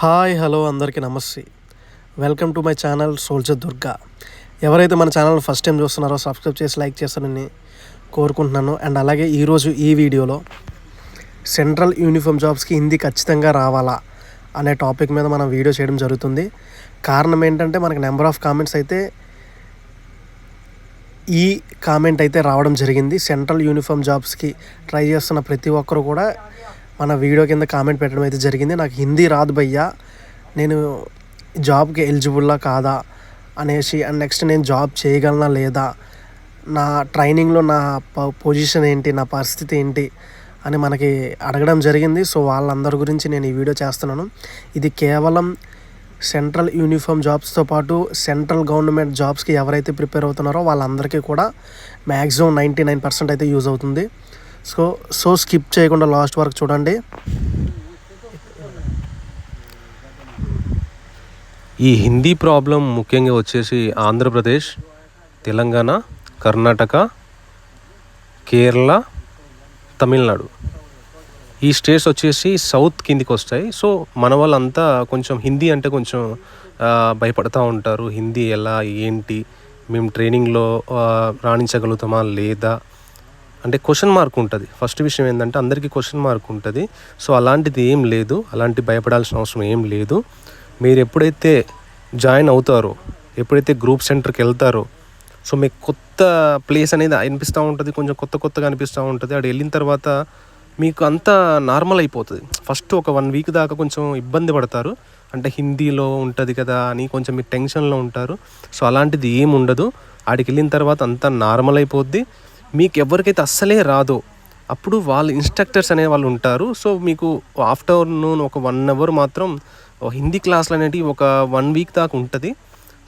Hi hello అందరికీ నమస్తే. Welcome to my channel soldier Durga. ఎవరైతే మన ఛానల్ ఫస్ట్ టైం చూస్తున్నారో సబ్స్క్రైబ్ చేసి లైక్ చేస్తానని కోరుకుంటున్నాను. అండ్ అలాగే ఈరోజు ఈ వీడియోలో సెంట్రల్ యూనిఫామ్ జాబ్స్కి హిందీ ఖచ్చితంగా రావాలా అనే టాపిక్ మీద మనం వీడియో చేయడం జరుగుతుంది. కారణం ఏంటంటే మనకి నెంబర్ ఆఫ్ కామెంట్స్ అయితే ఈ కామెంట్ అయితే రావడం జరిగింది. సెంట్రల్ యూనిఫామ్ జాబ్స్కి ట్రై చేస్తున్న ప్రతి ఒక్కరు కూడా మన వీడియో కింద కామెంట్ పెట్టడం అయితే జరిగింది. నాకు హిందీ రాదు భయ్యా. నేను జాబ్కి ఎలిజిబుల్లా కాదా అనేసి అండ్ నెక్స్ట్ నేను జాబ్ చేయగలనా లేదా నా ట్రైనింగ్లో నా పొజిషన్ ఏంటి నా పరిస్థితి ఏంటి అని మనకి అడగడం జరిగింది. సో వాళ్ళందరి గురించి నేను ఈ వీడియో చేస్తున్నాను. ఇది కేవలం సెంట్రల్ యూనిఫామ్ జాబ్స్తో పాటు సెంట్రల్ గవర్నమెంట్ జాబ్స్కి ఎవరైతే ప్రిపేర్ అవుతున్నారో వాళ్ళందరికీ కూడా మ్యాక్సిమం నైంటీ నైన్ పర్సెంట్ అయితే యూజ్ అవుతుంది. సో సో స్కిప్ చేయకుండా లాస్ట్ వరకు చూడండి. ఈ హిందీ ప్రాబ్లం ముఖ్యంగా వచ్చేసి ఆంధ్రప్రదేశ్ తెలంగాణ కర్ణాటక కేరళ తమిళనాడు. ఈ స్టేట్స్ వచ్చేసి సౌత్ కిందికి వస్తాయి. సో మన వాళ్ళంతా కొంచెం హిందీ అంటే కొంచెం భయపడుతూ భయపడతా ఉంటారు. హిందీ ఎలా ఏంటి మేము ట్రైనింగ్లో రాణించగలుగుతామా లేదా? అంటే క్వశ్చన్ మార్క్ ఉంటుంది. ఫస్ట్ విషయం ఏంటంటే అందరికీ క్వశ్చన్ మార్క్ ఉంటుంది. సో అలాంటిది ఏం లేదు. అలాంటి భయపడాల్సిన అవసరం ఏం లేదు. మీరు ఎప్పుడైతే జాయిన్ అవుతారో ఎప్పుడైతే గ్రూప్ సెంటర్కి వెళ్తారో సో మీకు కొత్త ప్లేస్ అనేది అనిపిస్తూ ఉంటుంది. కొంచెం కొత్త కొత్తగా అనిపిస్తూ ఉంటుంది. అక్కడ వెళ్ళిన తర్వాత మీకు అంతా నార్మల్ అయిపోతుంది. ఫస్ట్ ఒక వన్ వీక్ దాకా కొంచెం ఇబ్బంది పడతారు. అంటే హిందీలో ఉంటుంది కదా అని కొంచెం మీరు టెన్షన్లో ఉంటారు. సో అలాంటిది ఏం ఉండదు. ఆడికి వెళ్ళిన తర్వాత అంతా నార్మల్ అయిపోద్ది. మీకు ఎవరికైతే అస్సలే రాదో. అప్పుడు వాళ్ళు ఇన్స్ట్రక్టర్స్ అనే వాళ్ళు ఉంటారు. సో మీకు ఆఫ్టర్నూన్ ఒక వన్ అవర్ మాత్రం హిందీ క్లాసులు అనేటివి ఒక వన్ వీక్ దాకా ఉంటుంది.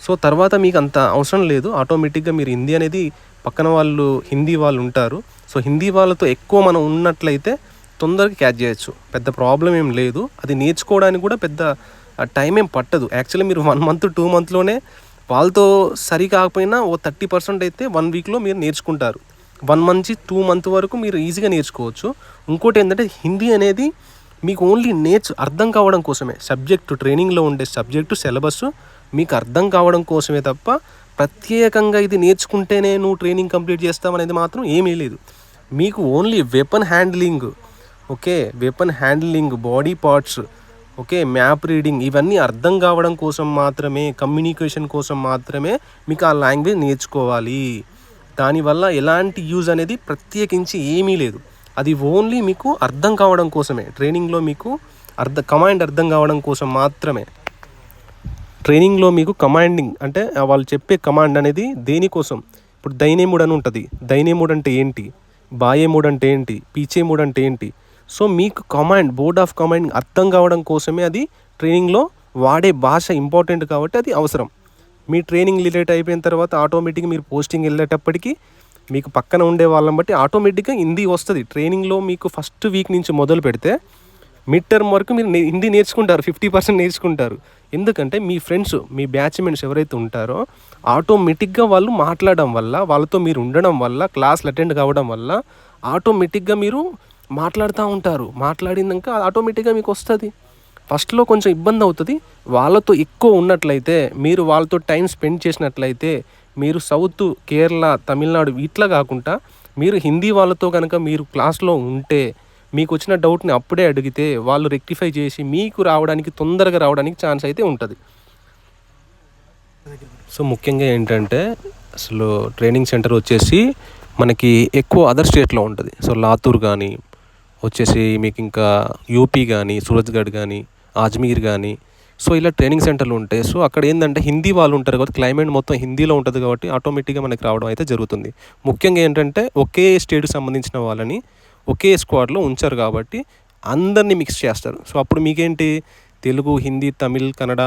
సో తర్వాత మీకు అంత అవసరం లేదు. ఆటోమేటిక్గా మీరు హిందీ అనేది పక్కన వాళ్ళు హిందీ వాళ్ళు ఉంటారు. సో హిందీ వాళ్ళతో ఎక్కువ మనం ఉన్నట్లయితే తొందరగా క్యాచ్ చేయొచ్చు. పెద్ద ప్రాబ్లం ఏం లేదు. అది నేర్చుకోవడానికి కూడా పెద్ద టైం ఏం పట్టదు. యాక్చువల్లీ మీరు వన్ మంత్ టూ మంత్లోనే వాళ్ళతో సరి కాకపోయినా ఓ థర్టీ పర్సెంట్ అయితే వన్ వీక్లో మీరు నేర్చుకుంటారు. వన్ మంత్ టూ మంత్ వరకు మీరు ఈజీగా నేర్చుకోవచ్చు. ఇంకోటి ఏంటంటే హిందీ అనేది మీకు ఓన్లీ నేర్చు అర్థం కావడం కోసమే. సబ్జెక్టు ట్రైనింగ్లో ఉండే సబ్జెక్టు సిలబస్ మీకు అర్థం కావడం కోసమే తప్ప ప్రత్యేకంగా ఇది నేర్చుకుంటేనే నువ్వు ట్రైనింగ్ కంప్లీట్ చేస్తావనేది మాత్రం ఏమీ లేదు. మీకు only weapon handling okay? Weapon handling body parts okay? Map reading ఇవన్నీ అర్థం కావడం కోసం మాత్రమే కమ్యూనికేషన్ కోసం మాత్రమే మీకు ఆ లాంగ్వేజ్ నేర్చుకోవాలి. దానివల్ల ఎలాంటి యూజ్ అనేది ప్రత్యేకించి ఏమీ లేదు. అది ఓన్లీ మీకు అర్థం కావడం కోసమే. ట్రైనింగ్లో మీకు అర్థ కమాండ్ అర్థం కావడం కోసం మాత్రమే. ట్రైనింగ్లో మీకు కమాండింగ్ అంటే వాళ్ళు చెప్పే కమాండ్ అనేది దేనికోసం? ఇప్పుడు దైనేముడ్ అని ఉంటుంది. దైనేముడ్ అంటే ఏంటి? బాయేముడ్ అంటే ఏంటి? పీచేముడ్ అంటే ఏంటి? సో మీకు కమాండ్ బోర్డ్ ఆఫ్ కమాండ్ అర్థం కావడం కోసమే అది ట్రైనింగ్లో వాడే భాష ఇంపార్టెంట్ కాబట్టి అది అవసరం. మీ ట్రైనింగ్ రిలేట్ అయిపోయిన తర్వాత ఆటోమేటిక్గా మీరు పోస్టింగ్ వెళ్ళేటప్పటికి మీకు పక్కన ఉండే వాళ్ళని బట్టి ఆటోమేటిక్గా హిందీ వస్తుంది. ట్రైనింగ్లో మీకు ఫస్ట్ వీక్ నుంచి మొదలు పెడితే మిడ్ టర్మ్ వరకు మీరు హిందీ నేర్చుకుంటారు. ఫిఫ్టీ పర్సెంట్ నేర్చుకుంటారు. ఎందుకంటే మీ ఫ్రెండ్స్ మీ బ్యాచ్మెంట్స్ ఎవరైతే ఉంటారో ఆటోమేటిక్గా వాళ్ళు మాట్లాడడం వల్ల వాళ్ళతో మీరు ఉండడం వల్ల క్లాసులు అటెండ్ కావడం వల్ల ఆటోమేటిక్గా మీరు మాట్లాడుతూ ఉంటారు. మాట్లాడినాక ఆటోమేటిక్గా మీకు వస్తుంది. ఫస్ట్లో కొంచెం ఇబ్బంది అవుతుంది. వాళ్ళతో ఎక్కువ ఉన్నట్లయితే మీరు వాళ్ళతో టైం స్పెండ్ చేసినట్లయితే మీరు సౌత్ కేరళ తమిళనాడు ఇట్లా కాకుండా మీరు హిందీ వాళ్ళతో కనుక మీరు క్లాస్లో ఉంటే మీకు వచ్చిన డౌట్ని అప్పుడే అడిగితే వాళ్ళు రెక్టిఫై చేసి మీకు రావడానికి తొందరగా రావడానికి ఛాన్స్ అయితే ఉంటుంది. సో ముఖ్యంగా ఏంటంటే అసలు ట్రైనింగ్ సెంటర్ వచ్చేసి మనకి ఎక్కువ అదర్ స్టేట్లో ఉంటుంది. సో లాతూర్ కానీ వచ్చేసి మీకు ఇంకా యూపీ కానీ సూరజ్గఢ్ కానీ అజ్మీర్ కానీ సో ఇలా ట్రైనింగ్ సెంటర్లు ఉంటాయి సో అక్కడ ఏంటంటే హిందీ వాళ్ళు ఉంటారు కాబట్టి క్లైమేట్ మొత్తం హిందీలో ఉంటుంది కాబట్టి ఆటోమేటిక్గా మనకి రావడం అయితే జరుగుతుంది. ముఖ్యంగా ఏంటంటే ఒకే స్టేట్కి సంబంధించిన వాళ్ళని ఒకే స్క్వాడ్లో ఉంచారు కాబట్టి అందరినీ మిక్స్ చేస్తారు. సో అప్పుడు మీకేంటి? తెలుగు హిందీ తమిళ్ కన్నడ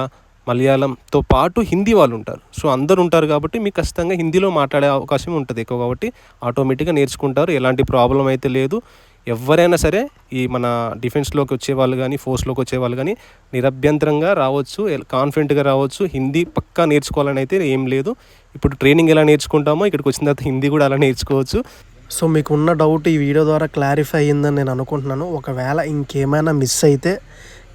మలయాళంతో పాటు హిందీ వాళ్ళు ఉంటారు. సో అందరు ఉంటారు కాబట్టి మీకు ఖచ్చితంగా హిందీలో మాట్లాడే అవకాశం ఉంటుంది ఎక్కువ కాబట్టి ఆటోమేటిక్గా నేర్చుకుంటారు. ఎలాంటి ప్రాబ్లం అయితే లేదు. ఎవరైనా సరే ఈ మన డిఫెన్స్లోకి వచ్చే వాళ్ళు కానీ ఫోర్స్లోకి వచ్చే వాళ్ళు కానీ నిరభ్యంతరంగా రావచ్చు కాన్ఫిడెంట్గా రావచ్చు. హిందీ పక్కా నేర్చుకోవాలని అయితే ఏం లేదు. ఇప్పుడు ట్రైనింగ్ ఎలా నేర్చుకుంటామో ఇక్కడికి వచ్చిన తర్వాత హిందీ కూడా అలా నేర్చుకోవచ్చు. సో మీకు ఉన్న డౌట్ ఈ వీడియో ద్వారా క్లారిఫై అయ్యిందని నేను అనుకుంటున్నాను. ఒకవేళ ఇంకేమైనా మిస్ అయితే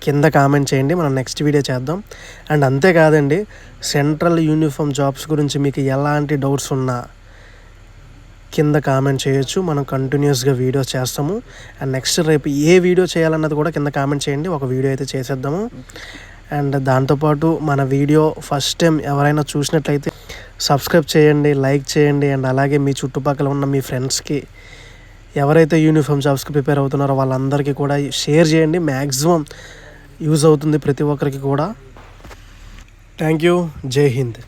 కింద కామెంట్ చేయండి. మనం నెక్స్ట్ వీడియో చేద్దాం. అండ్ అంతేకాదండి సెంట్రల్ యూనిఫామ్ జాబ్స్ గురించి మీకు ఎలాంటి డౌట్స్ ఉన్నా కింద కామెంట్ చేయొచ్చు. మనం కంటిన్యూస్గా వీడియోస్ చేస్తాము. అండ్ నెక్స్ట్ రేపు ఏ వీడియో చేయాలన్నది కూడా కింద కామెంట్ చేయండి. ఒక వీడియో అయితే చేసేద్దాము. అండ్ దాంతోపాటు మన వీడియో ఫస్ట్ టైం ఎవరైనా చూసినట్లయితే సబ్స్క్రైబ్ చేయండి లైక్ చేయండి. అండ్ అలాగే మీ చుట్టుపక్కల ఉన్న మీ ఫ్రెండ్స్కి ఎవరైతే యూనిఫామ్ జాబ్స్కి ప్రిపేర్ అవుతున్నారో వాళ్ళందరికీ కూడా షేర్ చేయండి. మ్యాక్సిమం యూజ్ అవుతుంది ప్రతి ఒక్కరికి కూడా. థ్యాంక్ యూ జై హింద్